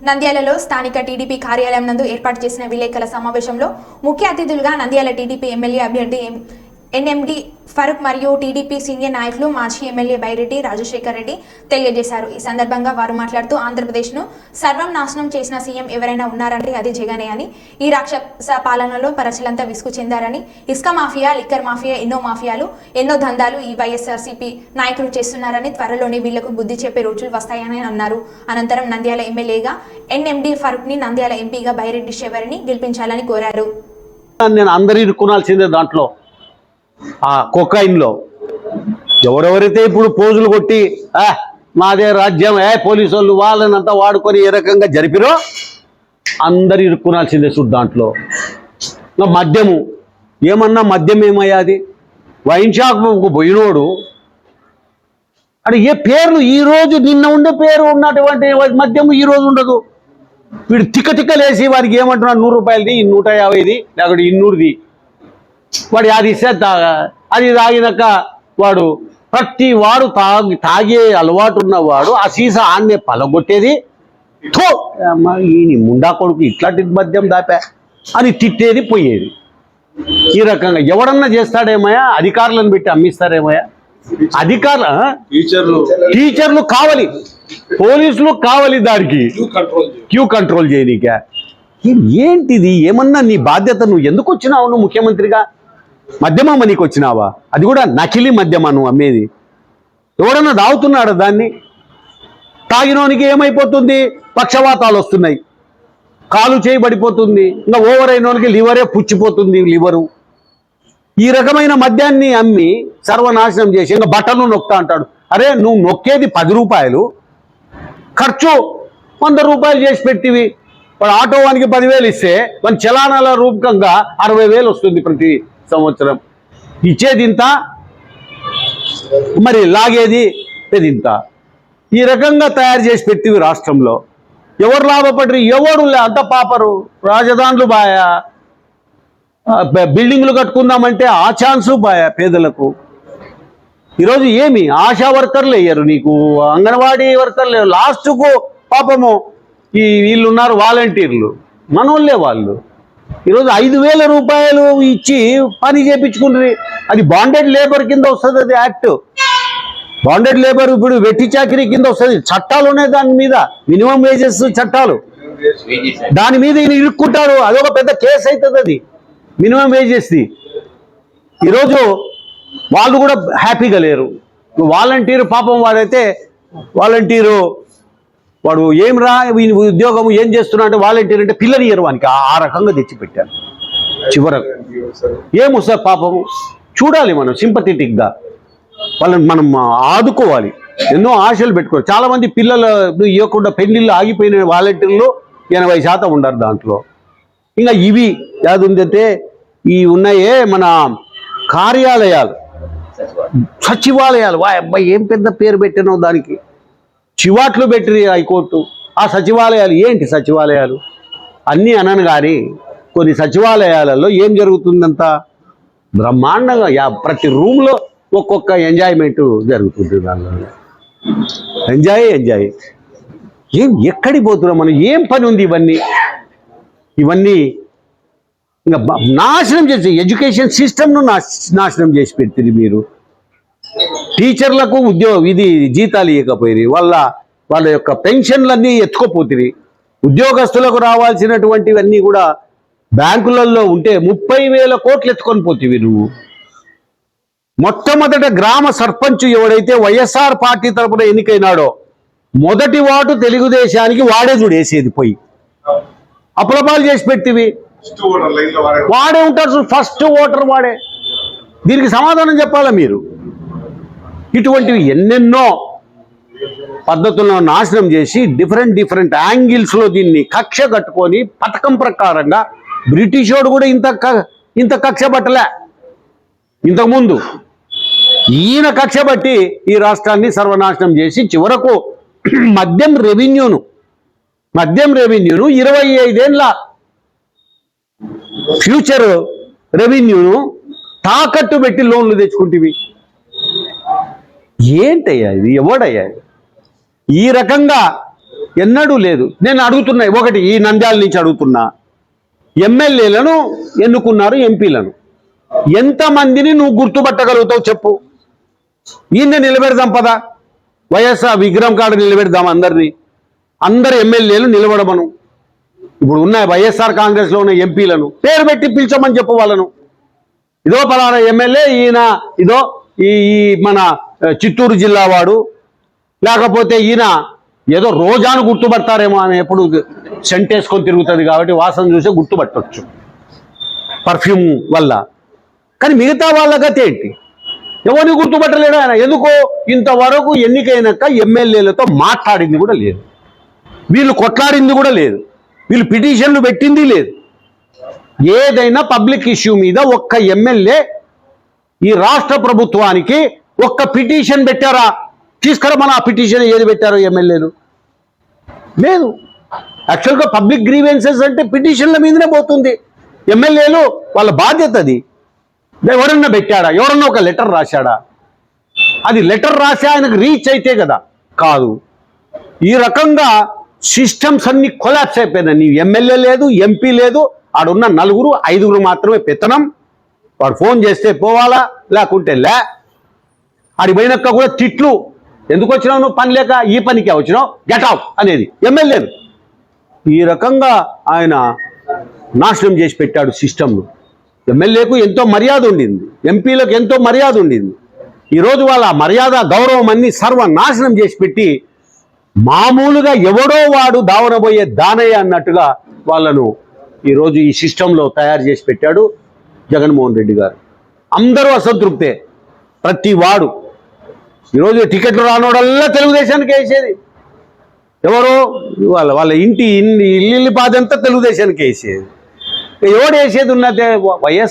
నంద్యాలలో స్థానిక టీడీపీ కార్యాలయం నందు ఏర్పాటు చేసిన విలేకరుల సమావేశంలో ముఖ్య అతిథులుగా నంద్యాల టీడీపీ ఎమ్మెల్యే అభ్యర్థి ఎం- ఎన్ఎండి ఫరూక్ మరియు టీడీపీ సీనియర్ నాయకులు మాజీ ఎమ్మెల్యే బైరెడ్డి రాజశేఖర్ రెడ్డి తెలియజేశారు. ఈ సందర్భంగా వారు మాట్లాడుతూ ఆంధ్రప్రదేశ్ను సర్వం నాశనం చేసిన సీఎం ఎవరైనా ఉన్నారంటే అది జగనే అని. ఈ రాక్షస పాలనలో ప్రజలంతా విసుగు చెందారని. ఇసుక మాఫియా లిక్కర్ మాఫియా ఎన్నో మాఫియాలు ఎన్నో దందాలు ఈ వైఎస్ఆర్సీపీ నాయకులు చేస్తున్నారని త్వరలోనే వీళ్ళకు బుద్ధి చెప్పే రోజులు వస్తాయని అన్నారు. అనంతరం నంద్యాల ఎమ్మెల్యేగా ఎన్ఎండి ఫరూక్ని నంద్యాల ఎంపీగా బైరెడ్డి శివరిని గెలిపించాలని కోరారు. నేను అందరు ఇరుక్కునాల్సిందే దాంట్లో. ఆ కొక్కైన్లో ఎవరెవరైతే ఇప్పుడు పోజులు కొట్టి ఆ మాదే రాజ్యం ఏ పోలీసు వాళ్ళు వాళ్ళనంతా వాడుకొని ఏ రకంగా జరిపిరో అందరు ఇరుక్కునాల్సిందే చూడు దాంట్లో. మద్యము ఏమన్నా మద్యం ఏమయ్యాది? వైన్ షాప్కు పోయినోడు అంటే ఏ పేర్లు? ఈ రోజు నిన్న ఉండే పేరు ఉన్నటువంటి మద్యము ఈ రోజు ఉండదు. వీడు తిక్క తిక్కలేసి వారికి ఏమంటున్నాడు? నూరు రూపాయలది ఈ నూట యాభైది లేకపోతే ఇన్నూరుది వాడు అది ఇస్తే తాగ అది తాగినాక వాడు ప్రతి వాడు తాగి తాగే అలవాటు ఉన్నవాడు ఆ సీసా ఆన్నే పలగొట్టేది థో! ఈ ముండా కొడుకు ఇట్లాంటి మద్యం దాపా అని తిట్టేది పోయేది. ఈ రకంగా ఎవడన్నా చేస్తాడేమయ్యా? అధికారులను పెట్టి అమ్మిస్తారేమయ్యా? అధికారులు? టీచర్లు. టీచర్లు కావాలి. పోలీసులు కావాలి దానికి. క్యూ కంట్రోల్ చేయనీక. ఏంటిది? ఏమన్నా నీ బాధ్యత నువ్వు ఎందుకు వచ్చినావు నువ్వు ముఖ్యమంత్రిగా? మద్యమమ్మ నీకు వచ్చినావా? అది కూడా నకిలీ మద్యమా నువ్వు అమ్మేది. ఎవడన్నా దాగుతున్నాడు దాన్ని? తాగినోనికి ఏమైపోతుంది? పక్షవాతాలు వస్తున్నాయి. కాలు చేయబడిపోతుంది. ఇంకా ఓవర్ అయినోనికి లివరే పుచ్చిపోతుంది లివరు. ఈ రకమైన మద్యాన్ని అమ్మి సర్వనాశనం చేసి ఇంకా బట్టలు నొక్తా అంటాడు. అరే నువ్వు నొక్కేది పది రూపాయలు. ఖర్చు వంద రూపాయలు చేసి పెట్టివి. వాడు ఆటో వానికి పదివేలు ఇస్తే మన చలానాల రూపకంగా అరవై వేలు వస్తుంది ప్రతి సంవత్సరం. ఇచ్చేది ఇంత మరి లాగేది ఇది ఇంత ఈ రకంగా తయారు చేసి పెట్టివి రాష్ట్రంలో. ఎవరు లాభపడరు ఎవరు లే అంత పాపరు? రాజధానులు బాయా. బిల్డింగ్లు కట్టుకుందామంటే ఆ ఛాన్సు బాయా పేదలకు. ఈరోజు ఏమి? ఆశా వర్కర్లు అయ్యారు నీకు. అంగన్వాడీ వర్కర్లు లేరు. లాస్ట్కు పాపము ఈ వీళ్ళున్నారు వాలంటీర్లు. మనోళ్ళే వాళ్ళు. ఈరోజు ఐదు వేల రూపాయలు ఇచ్చి పని చేయించుకుంటుంది అది బాండెడ్ లేబర్ కింద వస్తుంది అది యాక్ట్ బాండెడ్ లేబర్ ఇప్పుడు వెట్టి చాకరీ కింద వస్తుంది. చట్టాలు ఉన్నాయి దాని మీద. మినిమం వేజెస్ చట్టాలు. దాని మీద ఈయన ఇరుక్కుంటాడు అదొక పెద్ద కేసు అవుతుంది అది. మినిమం వేజెస్ది ఈరోజు వాళ్ళు కూడా హ్యాపీగా లేరు. వాలంటీర్ పాపం వాడైతే వాలంటీరు వాడు ఏం రా వీని ఉద్యోగం ఏం చేస్తున్నా అంటే వాలంటీర్ అంటే పిల్లని ఇయ్యరు వానికి. ఆ- రకంగా తెచ్చిపెట్టారు. చివరకు. ఏమో సార్ పాపము చూడాలి మనం సింపథెటిక్గా వాళ్ళని మనం ఆదుకోవాలి. ఎన్నో ఆశలు పెట్టుకోవాలి. చాలామంది పిల్లలు ఇవ్వకుండా పెళ్ళిళ్ళు ఆగిపోయిన వాలంటీర్లు ఎనభై శాతం ఉండరు దాంట్లో. ఇంకా ఇవి యాది ఉందంటే ఈ ఉన్నాయే మన కార్యాలయాలు. సచివాలయాలు. వా అబ్బాయి ఏం పెద్ద పేరు పెట్టినో దానికి. చివాట్లు పెట్టి హైకోర్టు. ఆ సచివాలయాలు ఏంటి సచివాలయాలు? అన్నీ అనను కానీ కొన్ని సచివాలయాలలో ఏం జరుగుతుందంత బ్రహ్మాండంగా యా ప్రతి రూమ్లో ఒక్కొక్క ఎంజాయ్మెంట్ జరుగుతుంది దానిలో. Enjoy enjoy. ఏం ఎక్కడికి పోతున్నాం మనం? ఏం పని ఉంది ఇవన్నీ? ఇవన్నీ ఇంకా నాశనం చేసి ఎడ్యుకేషన్ సిస్టమ్ను నాశనం చేసి పెడుతుంది మీరు. టీచర్లకు ఉద్యోగ ఇది జీతాలు ఇవ్వకపోయి వాళ్ళ వాళ్ళ యొక్క పెన్షన్లన్నీ ఎత్తుకోపోతుంది ఉద్యోగస్తులకు రావాల్సినటువంటివన్నీ కూడా బ్యాంకులలో ఉంటే ముప్పై వేల కోట్లు ఎత్తుకొని పోతివి నువ్వు. మొట్టమొదట గ్రామ సర్పంచ్ ఎవడైతే వైఎస్ఆర్ పార్టీ తరపున ఎన్నికైనాడో మొదటి వాటు తెలుగుదేశానికి వాడే చూడు వేసేది పోయి. అప్పులపాలు చేసి పెట్టివి. వాడే. ఉంటారు ఫస్ట్ ఓటర్ వాడే. దీనికి సమాధానం చెప్పాలా మీరు? ఇటువంటివి ఎన్నెన్నో పద్ధతులను నాశనం చేసి డిఫరెంట్ డిఫరెంట్ యాంగిల్స్లో దీన్ని కక్ష కట్టుకొని పథకం ప్రకారంగా బ్రిటిష్ వాడు కూడా ఇంత క- ఇంత కక్ష పట్టలే. ఇంతకుముందు ఈయన కక్ష బట్టి ఈ రాష్ట్రాన్ని సర్వనాశనం చేసి చివరకు మద్యం రెవెన్యూను మద్యం రెవెన్యూను ఇరవై ఐదేళ్ళ ఫ్యూచర్ రెవెన్యూను తాకట్టు పెట్టి లోన్లు తెచ్చుకుంటేవి. ఏంటయ్యా ఇది? ఎవడయ్యా ఈ రకంగా ఎన్నడూ లేదు. నేను అడుగుతున్నా ఒకటి ఈ నంద్యాల నుంచి అడుగుతున్నా. ఎమ్మెల్యేలను ఎన్నుకున్నారు ఎంపీలను. ఎంతమందిని నువ్వు గుర్తుపట్టగలుగుతావు చెప్పు. ఈయన నిలబెడదాం పదా. వైఎస్ఆర్ విగ్రహం కాడ నిలబెడదాం అందరినీ. అందరు ఎమ్మెల్యేలు నిలబడమను. ఇప్పుడు ఉన్న వైఎస్ఆర్ కాంగ్రెస్లో ఉన్న ఎంపీలను పేరు పెట్టి పిలిచమని చెప్పు వాళ్ళను. ఇదో పలానా ఎమ్మెల్యే ఈయన ఇదో ఈ మన చిత్తూరు జిల్లా వాడు. లేకపోతే ఈయన ఏదో రోజాను గుర్తుపడతారేమో ఆమె ఎప్పుడు సెంట్ వేసుకొని తిరుగుతుంది కాబట్టి వాసన చూసి గుర్తుపట్టవచ్చు పర్ఫ్యూమ్ వల్ల. కానీ మిగతా వాళ్ళ గతి ఏంటి? ఎవరిని గుర్తుపట్టలేడు ఆయన. ఎందుకో? ఇంతవరకు ఎన్నికైనాక ఎమ్మెల్యేలతో మాట్లాడింది కూడా లేదు. వీళ్ళు కొట్లాడింది కూడా లేదు. వీళ్ళు పిటిషన్లు పెట్టింది లేదు. ఏదైనా పబ్లిక్ ఇష్యూ మీద ఒక్క ఎమ్మెల్యే ఈ రాష్ట్ర ప్రభుత్వానికి ఒక్క పిటిషన్ పెట్టారా? తీసుకురమ్మని ఆ పిటిషన్ ఏది పెట్టారు ఎమ్మెల్యేలు? లేదు. యాక్చువల్గా పబ్లిక్ గ్రీవెన్సెస్ అంటే పిటిషన్ల మీదనే పోతుంది. ఎమ్మెల్యేలు వాళ్ళ బాధ్యత అది. ఎవరన్నా పెట్టాడా? ఎవరన్నా ఒక లెటర్ రాశాడా? అది లెటర్ రాసి ఆయనకు రీచ్ అయితే కదా. కాదు. ఈ రకంగా సిస్టమ్స్ అన్ని కొలాప్స్ అయిపోయినాయి. నీ ఎమ్మెల్యే లేదు ఎంపీ లేదు ఆడున్న నలుగురు ఐదుగురు మాత్రమే పెత్తనం. వాడు ఫోన్ చేస్తే పోవాలా? లేకుంటే లే. ఆడి పోయినాక కూడా తిట్లు. ఎందుకు వచ్చినావు నువ్వు పని లేక? ఈ పనికే వచ్చినావు. గెట్ అవుట్ అనేది. ఎమ్మెల్యేలు ఈ రకంగా ఆయన నాశనం చేసి పెట్టాడు సిస్టమ్ను ఎమ్మెల్యేకు ఎంతో మర్యాద ఉండింది. ఎంపీలకు ఎంతో మర్యాద ఉండింది. ఈరోజు వాళ్ళ మర్యాద గౌరవం అన్ని సర్వనాశనం చేసి పెట్టి మామూలుగా ఎవడో వాడు దావనబోయే దానయ్య అన్నట్టుగా వాళ్ళను ఈరోజు ఈ సిస్టంలో తయారు చేసి పెట్టాడు జగన్మోహన్ రెడ్డి గారు. అందరూ అసంతృప్తే. ప్రతి వాడు ఈరోజు టికెట్లు రానోడల్లా తెలుగుదేశానికి వేసేది. ఎవరు? వాళ్ళ వాళ్ళ ఇంటి ఇల్లు ఇల్లు పాదంతా తెలుగుదేశానికి వేసేది. ఎవడు వేసేది ఉన్నదే? వైఎస్